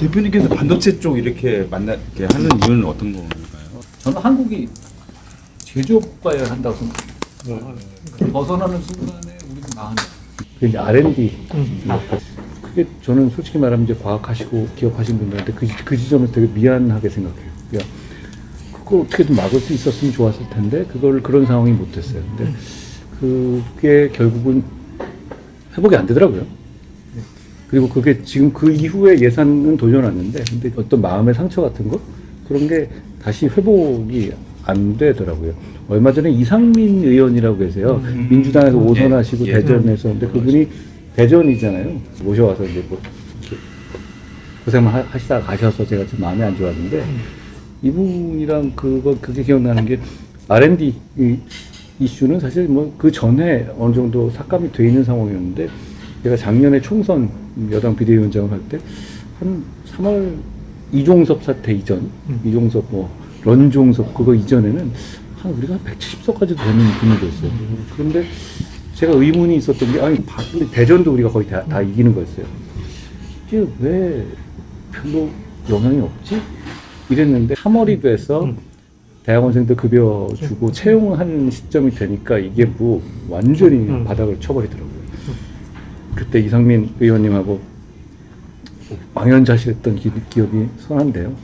대표님께서 반도체 쪽 이렇게 만나 이렇게 하는 이유는 어떤 건가요? 저는 한국이 제조업가야 한다고 생각해요. 그 벗어나는 순간에 우리도 망한다. 그 이제 R&D. 그게 저는 솔직히 말하면 이제 과학하시고 기업하신 분들한테 그, 지- 그 지점에서 되게 미안하게 생각해요. 야, 그걸 어떻게든 막을 수 있었으면 좋았을 텐데 그걸 그런 상황이 못 됐어요. 근데 그게 결국은 회복이 안 되더라고요. 그리고 그게 지금 그 이후에 예산은 돌려놨는데 근데 어떤 마음의 상처 같은 거 그런 게 다시 회복이 안 되더라고요. 얼마 전에 이상민 의원이라고 계세요. 민주당에서 오선하시고 예, 예. 대전에서 근데 그분이 대전이잖아요. 모셔와서 이제 뭐 고생만 하- 하시다가 가셔서 제가 좀 마음에 안 좋았는데 이분이랑 그거 그게 기억나는 게 R&D 이- 이슈는 사실 뭐 그 전에 어느 정도 삭감이 돼 있는 상황이었는데 제가 작년에 총선 여당 비대위원장을 할 때 한 3월 이종섭 사태 이전 이종섭 뭐 런종섭 그거 이전에는 한 우리가 한 170석까지도 되는 분위기였어요. 그런데 제가 의문이 있었던 게 아니 대전도 우리가 거의 다, 다 이기는 거였어요. 이게 왜 별로 영향이 없지? 이랬는데 3월이 돼서 대학원생들 급여 주고 채용하는 시점이 되니까 이게 뭐 완전히 바닥을 쳐버리더라고요. 그때 이상민 의원님하고 망연자실했던 기, 기억이 선한데요.